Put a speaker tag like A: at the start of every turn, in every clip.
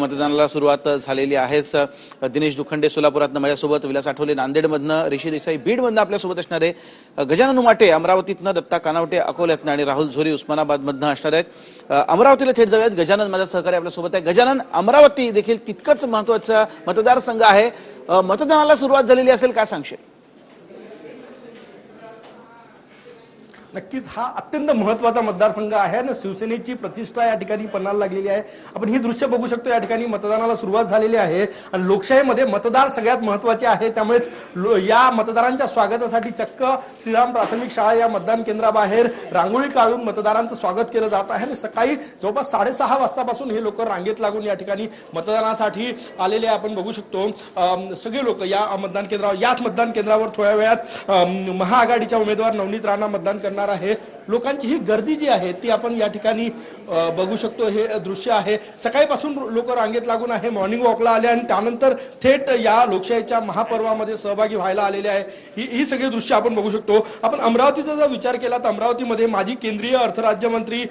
A: मतदानाला सुरुवात झालेली आहेच दिनेश दुखंडे सोलापुरातनं माझ्यासोबत विलास आठवले नांदेडमधनं ऋषी देसाई बीडमधनं आपल्यासोबत असणारे गजानन उमाटे अमरावतीतनं दत्ता कानावटे अकोल्यातनं आणि राहुल झोरी उस्मानाबादमधनं असणार आहेत. अमरावतीला थेट जाऊयात. गजानन माझा सहकारी आपल्यासोबत आहे. गजानन अमरावती देखील तितकंच महत्त्वाचा मतदारसंघ आहे. मतदानाला सुरुवात झालेली असेल काय सांगशील?
B: नक्कीच हा अत्यंत महत्त्वाचा मतदारसंघ आहे आणि शिवसेनेची प्रतिष्ठा या ठिकाणी पन्नाला लागलेली आहे. आपण ही दृश्य बघू शकतो या ठिकाणी मतदानाला सुरुवात झालेली आहे आणि लोकशाहीमध्ये मतदार सगळ्यात महत्त्वाचे आहे. त्यामुळेच लो- या मतदारांच्या स्वागतासाठी चक्क श्रीराम प्राथमिक शाळा या मतदान केंद्राबाहेर रांगोळी काढून मतदारांचं स्वागत केलं जात आहे. आणि सकाळी जवळपास साडेसहा वाजतापासून हे लोक रांगेत लागून या ठिकाणी मतदानासाठी आलेले आपण बघू शकतो. सगळे लोक या मतदान केंद्रावर याच मतदान केंद्रावर थोड्या वेळात महाआघाडीच्या उमेदवार नवनीत राणा मतदान करणार आहे लोकांची ही गर्दी जी आहे ती आपण या ठिकाणी बघू शकतो. हे दृश्य आहे. सकाळीपासून लोक रांगेत लागून आहे. मॉर्निंग वॉकला आले आणि त्यानंतर थेट या लोकशाहीच्या महापर्वामध्ये सहभागी व्हायला आलेले आहे. ही ही सगळी दृश्य आपण बघू शकतो. आपण अमरावतीचा जर विचार केला तर अमरावतीमध्ये माजी केंद्रीय अर्थराज्यमंत्री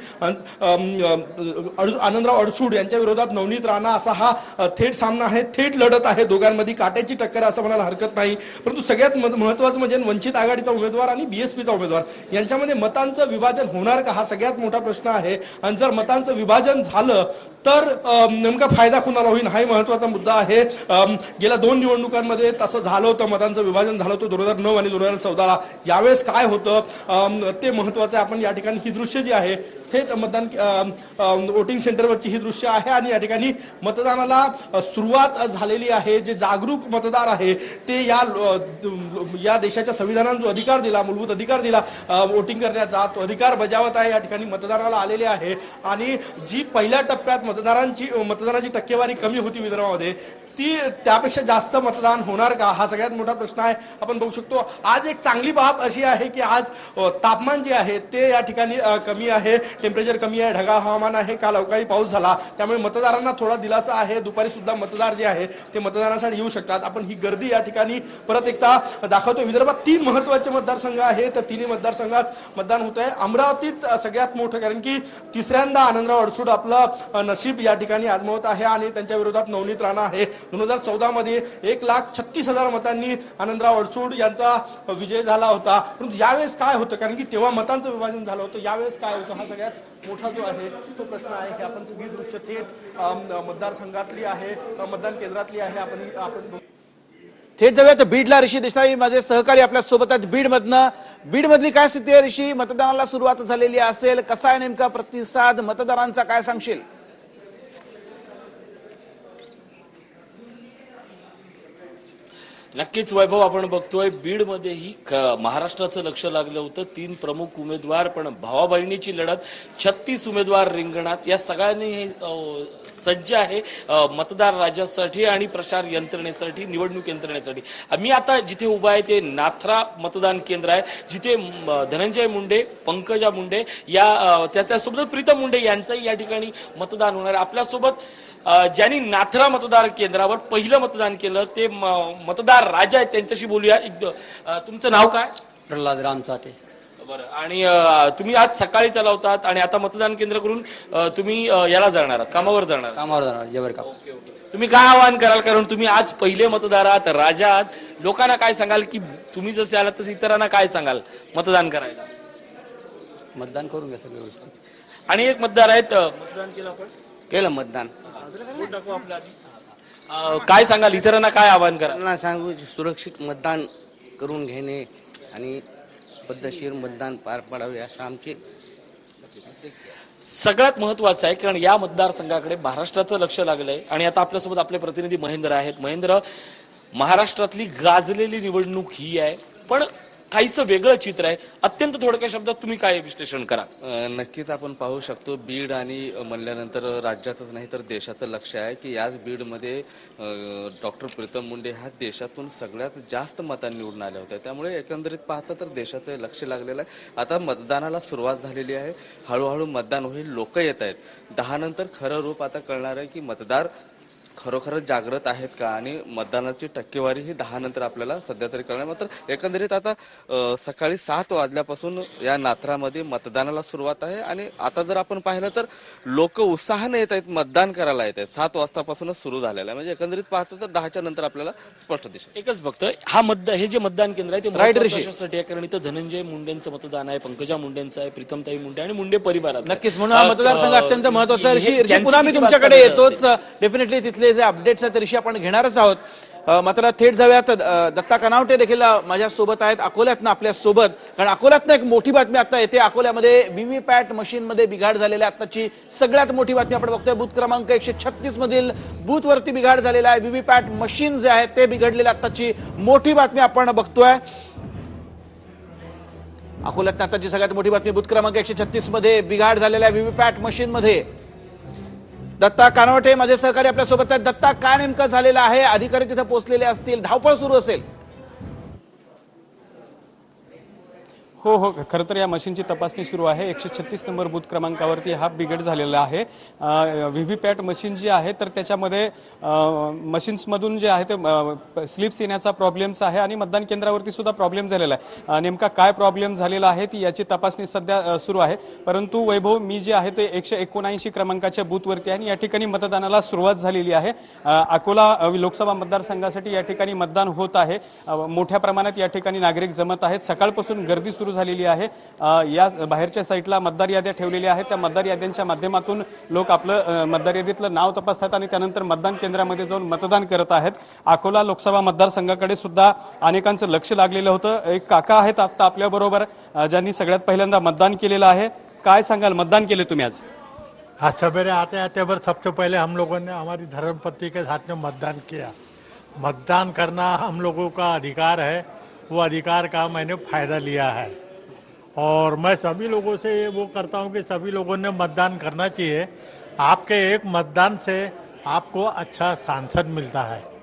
B: आनंदराव अडसूड यांच्या विरोधात नवनीत राणा असा हा थेट सामना आहे. थेट लढत आहे. दोघांमध्ये काट्याची टक्कर असं म्हणायला हरकत नाही. परंतु सगळ्यात महत्वाचं महत्त्वाचं म्हणजे वंचित आघाडीचा उमेदवार आणि बीएसपीचा उमेदवार. यांच्यामध्ये मतांचं विभाजन होणार का? हा सगळ्यात मोठा प्रश्न आहे. आणि जर मतांचं विभाजन झालं तर नेमका फायदा कुणाला होईल? हाही महत्त्वाचा मुद्दा आहे. गेल्या दोन निवडणुकांमध्ये तसं झालं होतं मतांचं विभाजन झालं होतं दोन हजार नऊ आणि दोन हजार चौदाला. यावेळेस काय होतं? ते महत्वाचं आहे. आपण या ठिकाणी ही दृश्य जी आहे थेट मतदान वोटिंग सेंटरवरची ही दृश्य आहे आणि या ठिकाणी मतदानाला सुरुवात झालेली आहे. जे जागरूक मतदार आहे ते या या देशाच्या संविधानानं जो अधिकार दिला मूलभूत अधिकार दिला वोटिंग करण्याचा तो अधिकार बजावत आहे या ठिकाणी मतदानाला आलेले आहे. आणि जी पहिल्या टप्प्यात मतदारांची मतदानाची टक्केवारी कमी होती विदर्भामध्ये ती त्यापेक्षा जास्त मतदान होणार का? हा सगळ्यात मोठा प्रश्न आहे. आपण बघू शकतो आज एक चांगली बाब अशी आहे की आज तापमान जे आहे ते या ठिकाणी कमी आहे. टेम्परेचर कमी आहे ढगाळ हवामान आहे. काल अवकाळी पाऊस झाला. त्यामुळे मतदारांना थोडा दिलासा आहे. दुपारी सुद्धा मतदार जे आहे ते मतदानासाठी येऊ शकतात. आपण ही गर्दी या ठिकाणी परत एकदा दाखवतो. विदर्भात तीन महत्त्वाचे मतदारसंघ आहे तर तिन्ही मतदारसंघात मतदान होत आहे अमरावतीत सगळ्यात मोठं कारण की तिसऱ्यांदा आनंदराव अडसूड आपलं नशीब या ठिकाणी आजमावत आहे आणि त्यांच्या विरोधात नवनीत राणा आहे. दोन हजार चौदा मध्ये एक लाख छत्तीस हजार मतांनी आनंदराव अडसूड यांचा विजय झाला होता. परंतु यावेळेस काय होतं? कारण की तेव्हा मतांचं विभाजन झालं होतं. यावेळेस काय होतं? हा सगळ्यात मोठा जो आहे तो प्रश्न आहे की आपण सगळी दृश्य थेट मतदारसंघातली आहे मतदान केंद्रातली आहे. आपण आपण
A: थेट जाऊयात. बीडला ऋषी देसाई माझे सहकारी आपल्यासोबत आहेत. बीडमधनं बीडमधली काय स्थिती आहे ऋषी? मतदानाला सुरुवात झालेली असेल. कसा आहे नेमका प्रतिसाद? मतदारांचा काय सांगशील?
C: नक्कीच वैभव आपण बघतोय बीडमध्येही क- महाराष्ट्राचं लक्ष लागलं होतं. तीन प्रमुख उमेदवार पण भावा बहिणीची लढत छत्तीस उमेदवार रिंगणात. या सगळ्यांनी हे सज्ज आहे मतदार राज्यासाठी आणि प्रचार यंत्रणेसाठी निवडणूक यंत्रणेसाठी. मी आता जिथे उभा आहे ते नाथरा मतदान केंद्र आहे. जिथे धनंजय मुंडे पंकजा मुंडे या त्या त्यासोबत प्रीतम मुंडे यांचंही या ठिकाणी मतदान होणार आहे. आपल्यासोबत ज्यांनी नाथरा मतदार केंद्रावर पहिलं मतदान केलं ते म- मतदार राजा आहेत त्यांच्याशी बोलूया. एक तुमचं नाव काय?
D: प्रल्हाद रामचाटे
C: बरं. आणि तुम्ही आज सकाळी चालवतात आणि आता मतदान केंद्र करून तुम्ही याला जाणार आहात कामावर जाणार.
D: कामावर जाणार जेवर का.
C: Okay, okay. तुम्ही काय आवाहन कराल? कारण तुम्ही आज पहिले मतदार आहात राजा आहात. लोकांना काय सांगाल की तुम्ही जसे आलात तसे इतरांना काय सांगाल मतदान करायला?
D: मतदान करून घ्या सगळं व्यवस्थित
C: आणि एक मतदार आहेत मतदान केलं आपण?
E: केलं मतदान.
C: बोट दाखवू आपल्या आधी. अ, काय सांगाल? इतरांना काय आवाहन
E: त्यांना सांगू सुरक्षित मतदान करून घेणे आणि पद्धतशीर मतदान पार पाडावे असं आमचे
C: सगळ्यात महत्वाचं आहे कारण या मतदारसंघाकडे महाराष्ट्राचं लक्ष लागलंय. आणि आता आपल्यासोबत आपले प्रतिनिधी महेंद्र आहेत. महेंद्र महाराष्ट्रातली गाजलेली निवडणूक ही आहे. पण काहीसं वेगळं चित्र आहे. अत्यंत थोडक्या शब्दात तुम्ही काय विश्लेषण करा?
F: नक्कीच आपण पाहू शकतो बीड आणि म्हणल्यानंतर राज्याचंच नाही तर देशाचं लक्ष आहे की याच बीडमध्ये डॉक्टर प्रीतम मुंडे ह्या देशातून सगळ्यात जास्त मतांनी निवडून आल्या होत्या. त्यामुळे एकंदरीत पाहता तर देशाचं लक्ष लागलेलं आहे. आता मतदानाला सुरुवात झालेली आहे. हळूहळू मतदान होईल लोक येत आहेत. दहा नंतर खरं रूप आता कळणार आहे की मतदार खरोखरच जागृत आहेत का? आणि मतदानाची टक्केवारी ही दहा नंतर आपल्याला सध्या तरी कळणार. मात्र एकंदरीत आता सकाळी सात वाजल्यापासून या नात्रामध्ये मतदानाला सुरुवात आहे. आणि आता जर आपण पाहिलं तर लोक उत्साहाने येत आहेत मतदान करायला येत आहेत. सात वाजतापासूनच सुरू झालेलं आहे. म्हणजे एकंदरीत पाहतो तर दहाच्या नंतर आपल्याला स्पष्ट दिसेल.
C: एकच बघतोय हा मतदान हे जे मतदान केंद्र आहे ते
A: ऋषी.
C: कशासाठी आहे कारण इथं धनंजय मुंडेंचं मतदान आहे पंकजा मुंडेंचं आहे प्रीतमताई मुंडे आणि मुंडे परिवाराचं आहे.
A: नक्कीच. म्हणून हा मतदारसंघ अत्यंत महत्त्वाचा आहे. ऋषी ऋषी
C: यांची
A: पुन्हा मी तुमच्याकडे येतोच? डेफिनेटली तिथले जे अपडेट्स आहेत त्याविषयी आपण घेणारच आहोत. मात्र थेट जाऊयात. दत्ता कनावटे देखील माझ्यासोबत माझ्या सोबत आहेत. अकोल्यातनं आपल्यासोबत. कारण अकोल्यातनं एक मोठी बातमी आता येते. अकोल्यामध्ये व्हीव्हीपॅट मशीनमध्ये बिघाड झालेल्या आताची सगळ्यात मोठी बातमी आपण बघतोय. बूथ क्रमांक एकशे छत्तीस मधील बूथवरती बिघाड झालेला आहे. व्हीव्हीपॅट मशीन जे आहे ते बिघडलेले आताची मोठी बातमी आपण बघतोय. अकोल्यात आताची सगळ्यात मोठी बातमी बूथ क्रमांक एकशे छत्तीसमध्ये बिघाड झालेल्या व्हीव्हीपॅट मशीन मध्ये दत्ता कानवटे माझे सहकारी आपल्यासोबत आहेत. दत्ता काय नेमकं झालेलं आहे? अधिकारी तिथे पोहोचलेले असतील. धावपळ सुरू असेल.
G: हो हो. खरं तर या मशीनची तपासणी सुरू आहे. एकशे छत्तीस नंबर बूथ क्रमांकावरती हा बिघड झालेला आहे. व्ही व्ही पॅट मशीन जी आहे तर त्याच्यामध्ये मशीन्समधून जे आहे ते स्लिप्स येण्याचा प्रॉब्लेम्स आहे आणि मतदान केंद्रावरती सुद्धा प्रॉब्लेम झालेला आहे. नेमका काय प्रॉब्लेम झालेला आहे ती याची तपासणी सध्या सुरू आहे. परंतु वैभव मी जे आहे ते एकशे एकोणऐंशी क्रमांकाच्या बूथवरती आहे आणि या ठिकाणी मतदानाला सुरुवात झालेली आहे. अकोला लोकसभा मतदारसंघासाठी या ठिकाणी मतदान होत आहे. मोठ्या प्रमाणात या ठिकाणी नागरिक जमत आहेत. सकाळपासून गर्दी सुरू झालेली आहे. या बाहेरच्या साईटला मतदार याद्या ठेवलेल्या आहेत. त्या मतदार याद्यांच्या माध्यमातून लोक आपलं मतदार यादीतलं नाव तपासतात आणि त्यानंतर मतदान केंद्रामध्ये जाऊन मतदान करत आहेत. अकोला लोकसभा मतदारसंघाकडे सुद्धा अनेकांचं लक्ष लागलेलं होतं. एक काका आहेत आत्ता आपल्याबरोबर ज्यांनी सगळ्यात पहिल्यांदा मतदान केलेलं आहे. काय सांगाल? मतदान केले तुम्ही आज?
H: हा सवेरे आते आते पर सबसे पहले हम लोगों ने हमारी धर्मपत्नी के साथ में मतदान किया। मतदान करना हम लोगों का अधिकार है। वो अधिकार का मैंने फायदा लिया है। और मैं सभी लोगों से ये वो करता हूँ कि सभी लोगों ने मतदान करना चाहिए। आपके एक मतदान से आपको अच्छा सांसद मिलता है।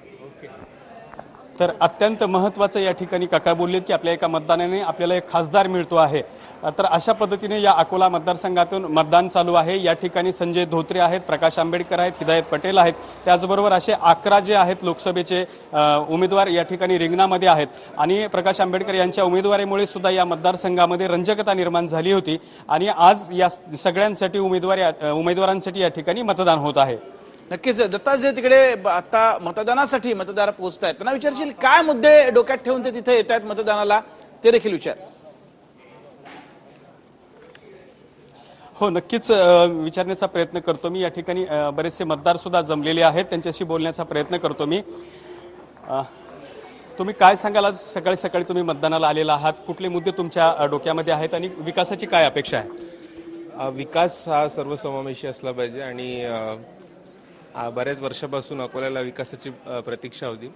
G: तर अत्यंत महत्वाचं या ठिकाणी काका बोललेत की आपल्या एका मतदानाने आपल्याला एक खासदार मिळतो आहे. तर अशा पद्धतीने या अकोला मतदारसंघातून मतदान चालू आहे. या ठिकाणी संजय धोत्रे आहेत प्रकाश आंबेडकर आहेत हिदायत पटेल आहेत. त्याचबरोबर असे अकरा जे आहेत लोकसभेचे उमेदवार या ठिकाणी रिंगणामध्ये आहेत. आणि प्रकाश आंबेडकर यांच्या उमेदवारीमुळे सुद्धा या मतदारसंघामध्ये रंजकता निर्माण झाली होती. आणि आज या सगळ्यांसाठी उमेदवार या- उमेदवारांसाठी या ठिकाणी मतदान होत आहे.
A: नक्कीच. दत्ता जे तिकडे आता मतदानासाठी मतदार पोहोचत आहेत त्यांना विचारशील काय मुद्दे डोक्यात ठेवून ते तिथे येत आहेत मतदानाला ते देखील विचार.
G: हो नक्कीच विचारण्याचा प्रयत्न करतो मी. या ठिकाणी बरेचसे मतदार सुद्धा जमलेले आहेत. त्यांच्याशी बोलण्याचा प्रयत्न करतो मी. तुम्ही काय सांगाल? आज सकाळी सकाळी तुम्ही मतदानाला आलेला आहात. कुठले मुद्दे तुमच्या डोक्यामध्ये आहेत आणि विकासाची काय अपेक्षा आहे?
I: विकास हा सर्वसमावेशी असला पाहिजे आणि बऱ्याच वर्षापासून अकोल्याला विकासाची प्रतीक्षा होती.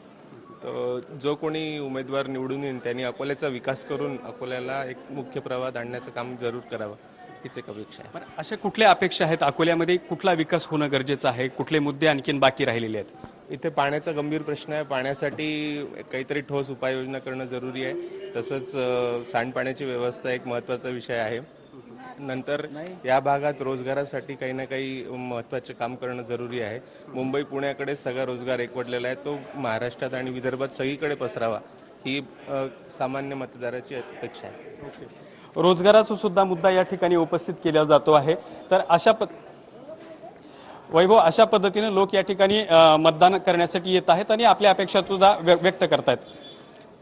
I: तर जो कोणी उमेदवार निवडून येईल त्यांनी अकोल्याचा विकास करून अकोल्याला एक मुख्य प्रवाहात आणण्याचं काम जरूर करावं हीच एक अपेक्षा आहे.
G: बरं, अशा कुठल्या अपेक्षा आहेत अकोल्यामध्ये? कुठला विकास होणं गरजेचं आहे? कुठले मुद्दे आणखीन बाकी राहिलेले आहेत?
I: इथे पाण्याचा गंभीर प्रश्न आहे. पाण्यासाठी काहीतरी ठोस उपाययोजना करणं जरुरी आहे. तसंच सांडपाण्याची व्यवस्था एक महत्त्वाचा विषय आहे. नंतर या भागात रोजगारासाठी काही ना काही महत्त्वाचे काम करणं जरुरी आहे. मुंबई पुण्याकडे सगळा रोजगार एकवटलेला आहे. तो महाराष्ट्रात आणि विदर्भात सगळीकडे पसरावा ही सामान्य मतदाराची अपेक्षा आहे.
G: रोजगाराचा सुद्धा मुद्दा या ठिकाणी उपस्थित केला जातो आहे. तर अशा पद वैभव अशा पद्धतीने लोक या ठिकाणी मतदान करण्यासाठी येत आहेत आणि आपल्या अपेक्षा सुद्धा व्य- व्यक्त करतायत.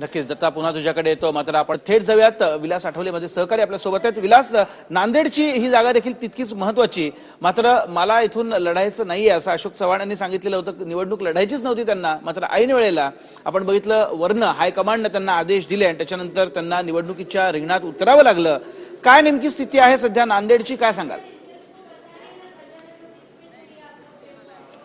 A: नक्कीच दत्ता पुन्हा तुझ्याकडे येतो. मात्र आपण थेट जाऊयात. विलास आठवले माझे सहकारी आपल्यासोबत आहेत. विलास नांदेडची ही जागा देखील तितकीच महत्वाची. मात्र मला इथून लढायचं नाही आहे असं अशोक चव्हाण यांनी सांगितलेलं होतं. निवडणूक लढायचीच नव्हती त्यांना. मात्र ऐन वेळेला आपण बघितलं वर्ण हायकमांडनं त्यांना आदेश दिले आणि त्याच्यानंतर त्यांना निवडणुकीच्या रिंगणात उतरावं लागलं. काय नेमकी स्थिती आहे सध्या? नांदेडची काय सांगाल?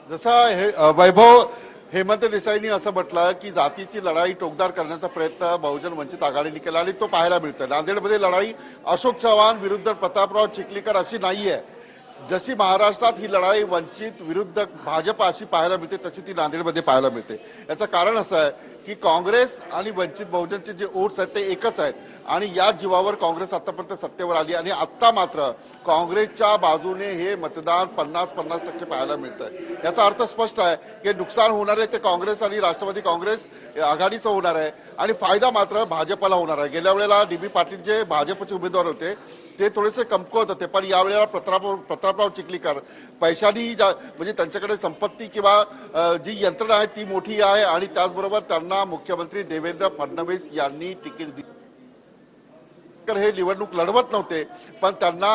J: जसं हे वैभव हेमंत देसाईंनी असं म्हटलं की जातीची लढाई टोकदार करण्याचा प्रयत्न बहुजन वंचित आघाडीने केला आणि तो पाहायला मिळतो नांदेडमध्ये लढाई अशोक चव्हाण विरुद्ध प्रतापराव चिखलीकर अशी नाही आहे जशी महाराष्ट्रात ही लढाई वंचित विरुद्ध भाजप अशी पाहायला मिळते तशी ती नांदेडमध्ये पाहायला मिळते. याचं कारण असं आहे की काँग्रेस आणि वंचित बहुजनचे जे ओट्स आहेत ते एकच आहेत. आणि या जीवावर काँग्रेस आतापर्यंत सत्तेवर आली आणि आत्ता मात्र काँग्रेसच्या बाजूने हे मतदान पन्नास पन्नास टक्के पाहायला मिळत आहे याचा अर्थ स्पष्ट आहे की नुकसान होणार आहे ते काँग्रेस आणि राष्ट्रवादी काँग्रेस आघाडीचं होणार आहे आणि फायदा मात्र भाजपला होणार आहे. गेल्या वेळेला डी बी पाटील जे भाजपचे उमेदवार होते ते थोडेसे कमकुवत होते पण यावेळेला प्रतापराव प्रतापराव चिखलीकर. पैशानी ज्या म्हणजे त्यांच्याकडे संपत्ती किंवा जी यंत्रणा आहे ती मोठी आहे आणि त्याचबरोबर त्यांना मुख्यमंत्री देवेंद्र फडणवीस यांनी तिकीट दिली. आंबेडकर हे निवडणूक लढवत नव्हते पण त्यांना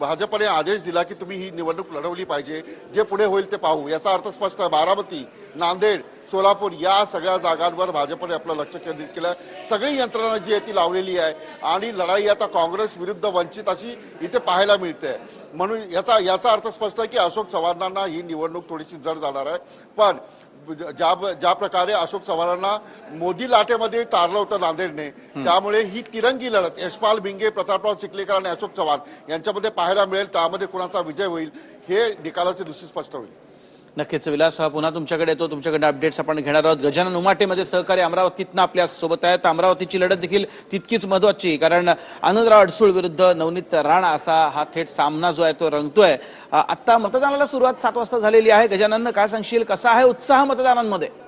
J: भाजपने आदेश दिला की तुम्ही ही निवडणूक लढवली पाहिजे. जे पुढे होईल ते पाहू. याचा अर्थ स्पष्ट आहे. बारामती नांदेड सोलापूर या सगळ्या जागांवर भाजपने आपलं लक्ष केंद्रित केलं. सगळी यंत्रणा जी आहे ती लावलेली आहे आणि लढाई आता काँग्रेस विरुद्ध वंचित अशी इथे पाहायला मिळते. म्हणून याचा याचा अर्थ स्पष्ट आहे की अशोक चव्हाणांना ही निवडणूक थोडीशी जड जाणार आहे. पण ज्या ज्या प्रकारे अशोक चव्हाणांना मोदी लाटेमध्ये तारलं होतं नांदेडने त्यामुळे ही तिरंगी लढत यशपाल भिंगे प्रतापराव चिखलीकर आणि अशोक चव्हाण यांच्यामध्ये पाहायला मिळेल. त्यामध्ये कुणाचा विजय होईल हे निकालाच्या दिवशी स्पष्ट होईल.
A: नक्कीच. विलास हा पुन्हा तुमच्याकडे येतो. तुमच्याकडे अपडेट्स आपण घेणार आहोत. गजानन उमाटे माझे सहकारी अमरावतीतनं आपल्यासोबत आहेत. अमरावतीची लढत देखील तितकीच महत्वाची कारण आनंदराव अडसूळ विरुद्ध नवनीत राणा असा हा थेट सामना जो आहे तो रंगतोय. अ, आता मतदानाला सुरुवात सात वाजता झालेली आहे. गजानन काय सांगशील? कसा आहे उत्साह मतदानांमध्ये?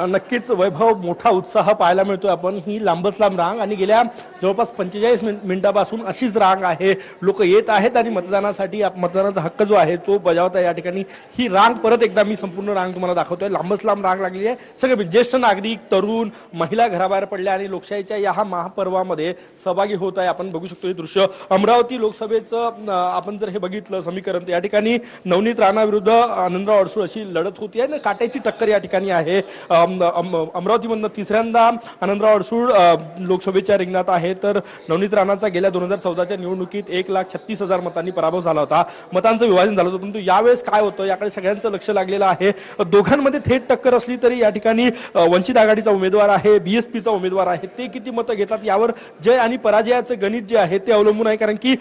B: नक्कीच वैभव मोठा उत्साह पाहायला मिळतोय आपण. ही लांबच लांब रांग आणि गेल्या जवळपास पंचेचाळीस मिनिटापासून अशीच रांग आहे. लोक येत आहेत आणि मतदानासाठी मतदानाचा हक्क जो आहे तो बजावत आहे या ठिकाणी. ही रांग परत एकदा मी संपूर्ण रांग तुम्हाला दाखवतोय. लांबच लांब रांग लागलेली आहे. सगळे ज्येष्ठ नागरिक तरुण महिला घराबाहेर पडल्या आणि लोकशाहीच्या या महापर्वामध्ये सहभागी होत आहे. आपण बघू शकतो हे दृश्य. अमरावती लोकसभेचं आपण जर हे बघितलं समीकरण तर या ठिकाणी नवनीत राणा विरुद्ध आनंदराव अडसूळ अशी लढत होती आणि काट्याची टक्कर या ठिकाणी आहे. अमरावतीमधनं तिसऱ्यांदा आनंदराव अडसूळ लोकसभेच्या रिंगणात आहे. तर नवनीत राणाचा गेल्या दोन हजार चौदाच्या निवडणुकीत एक लाख छत्तीस हजार मतांनी पराभव झाला होता. मतांचं विभाजन झालं होतं. परंतु यावेळेस काय होतं? याकडे सगळ्यांचं लक्ष लागलेलं आहे. दोघांमध्ये थेट टक्कर असली तरी या ठिकाणी वंचित आघाडीचा उमेदवार आहे बीएसपीचा उमेदवार आहे. ते किती मतं घेतात यावर जय आणि पराजयाचं गणित जे आहे ते अवलंबून आहे. कारण की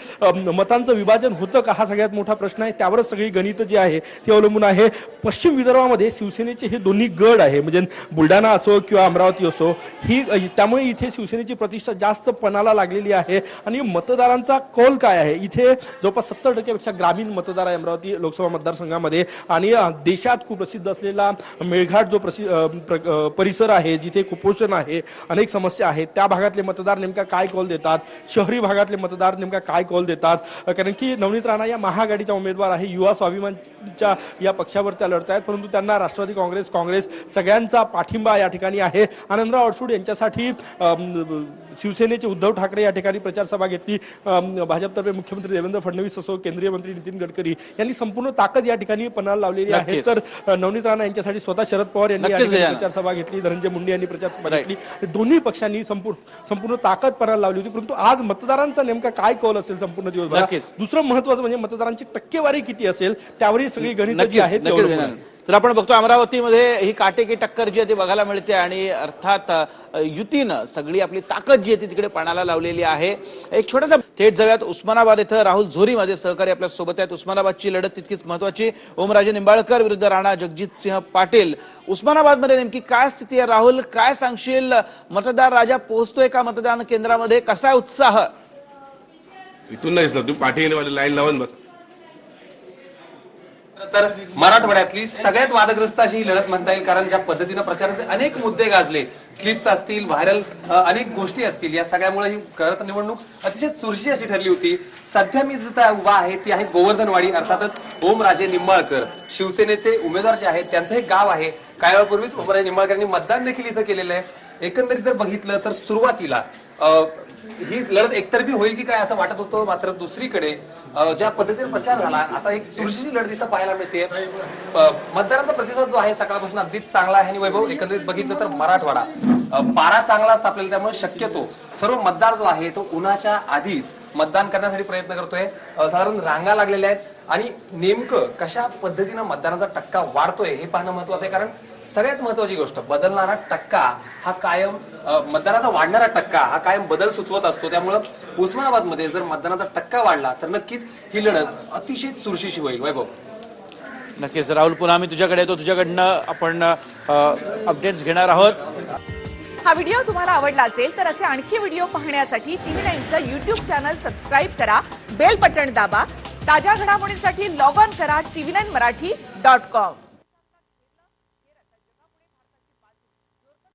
B: मतांचं विभाजन होतं का? हा सगळ्यात मोठा प्रश्न आहे. त्यावरच सगळी गणित जी आहे ती अवलंबून आहे. पश्चिम विदर्भामध्ये शिवसेनेचे हे दोन्ही गड आहे. म्हणजे बुलढाणा असो किंवा अमरावती असो ही त्यामुळे इथे शिवसेनेची प्रतिष्ठा जास्त पणाला लागलेली आहे. आणि मतदारांचा कौल काय आहे? इथे जवळपास सत्तर टक्क्यापेक्षा ग्रामीण मतदार आहे अमरावती लोकसभा मतदारसंघामध्ये. आणि देशात खूप प्रसिद्ध असलेला मेळघाट जो प्रसिद्ध प्र- परिसर आहे जिथे कुपोषण आहे अनेक समस्या आहेत त्या भागातले मतदार नेमका काय कौल देतात? शहरी भागातले मतदार नेमका काय कौल देतात? कारण की नवनीत राणा या महाआघाडीचा उमेदवार आहे युवा स्वाभिमानच्या या पक्षावर त्या लढत आहेत परंतु त्यांना राष्ट्रवादी काँग्रेस काँग्रेस सगळ्यांचा पाठिंबा या ठिकाणी आहे. आनंदराव अडसूड यांच्यासाठी शिवसेनेचे उद्धव ठाकरे या ठिकाणी प्रचार सभा घेतली. भाजपतर्फे मुख्यमंत्री देवेंद्र फडणवीस असो केंद्रीय मंत्री नितीन गडकरी यांनी संपूर्ण ताकद या ठिकाणी पणाला लावलेली आहे. तर नवनीत राणा यांच्यासाठी स्वतः शरद पवार यांनी या
A: नक्कीच
B: ठिकाणी
A: गजानन.
B: प्रचार सभा घेतली. धनंजय मुंडे यांनी प्रचार सभा
A: Right.
B: घेतली. दोन्ही पक्षांनी संपूर्ण संपूर्ण ताकद पणाला लावली होती. परंतु आज मतदारांचा नेमका काय कौल असेल संपूर्ण दिवसभर. दुसरं महत्वाचं म्हणजे मतदारांची टक्केवारी किती असेल त्यावरही सगळी गणित जी आहेत
A: तर आपण बघतो अमरावतीमध्ये ही काटेकी टक्कर जी आहे ती बघायला मिळते आणि अर्थात युतीनं सगळी आपली ताकद जी आहे ती तिकडे पणाला लावलेली आहे. एक छोटासा थेट जाऊयात. उस्मानाबाद इथं राहुल झोरी माझे सहकारी आपल्यासोबत आहेत. उस्मानाबादची लढत तितकीच महत्वाची. ओमराजे निंबाळकर विरुद्ध राणा जगजित सिंह पाटील. उस्मानाबादमध्ये नेमकी काय स्थिती आहे? राहुल काय सांगशील? मतदार राजा पोहोचतोय का मतदान केंद्रामध्ये? कसा आहे उत्साह?
K: इथून नाही दिसलं तुम्ही पाठी लाईन लावून बस.
L: तर मराठवाड्यातली सगळ्यात वादग्रस्त अशी ही लढत म्हणता येईल कारण ज्या पद्धतीनं प्रचाराचे अनेक मुद्दे गाजले क्लिप्स असतील व्हायरल अनेक गोष्टी असतील या सगळ्यामुळे ही खरं तर निवडणूक अतिशय चुरशी अशी ठरली होती. सध्या मी जिथं उभा आहे ती आहे गोवर्धनवाडी अर्थातच ओमराजे निंबाळकर. शिवसेनेचे उमेदवार जे आहेत त्यांचं हे गाव आहे. काही वेळापूर्वीच ओमराजे निंबाळकरांनी मतदान देखील इथं केलेलं आहे. एकंदरीत जर बघितलं तर सुरुवातीला अं, ही लढत एकतर्फी होईल की काय असं वाटत होतं? मात्र दुसरीकडे ज्या पद्धतीने प्रचार झाला आता एक चुरशीची लढत इथं पाहायला मिळते. मतदारांचा प्रतिसाद जो आहे सकाळपासून अगदीच चांगला आहे आणि वैभव एकंदरीत बघितलं तर मराठवाडा पारा चांगला असता आपल्याला त्यामुळे शक्यतो सर्व मतदार जो आहे तो उन्हाच्या आधीच मतदान करण्यासाठी प्रयत्न करतोय. साधारण रांगा लागलेल्या आहेत आणि नेमकं कशा पद्धतीनं मतदानाचा टक्का वाढतोय हे पाहणं महत्वाचं आहे. कारण सगळ्यात महत्वाची गोष्ट बदलणारा टक्का हा कायम मतदानाचा वाढणारा टक्का हा कायम बदल सुचवत असतो. त्यामुळं उस्मानाबादमध्ये जर मतदानाचा टक्का वाढला तर नक्कीच ही लढत अतिशय चुरशीची होईल. वैभव.
A: नक्कीच. राहुल पुन्हा आम्ही तुझ्याकडे येतो. तुझ्याकडनं आपण अपडेट्स घेणार आहोत.
M: हा व्हिडिओ तुम्हाला आवडला असेल तर असे आणखी व्हिडिओ पाहण्यासाठी टीव्ही नाईनचं युट्यूब चॅनल सबस्क्राईब करा बेल बटण दाबा ताज्या घडामोडींसाठी लॉग ऑन करा TV nine Marathi dot com.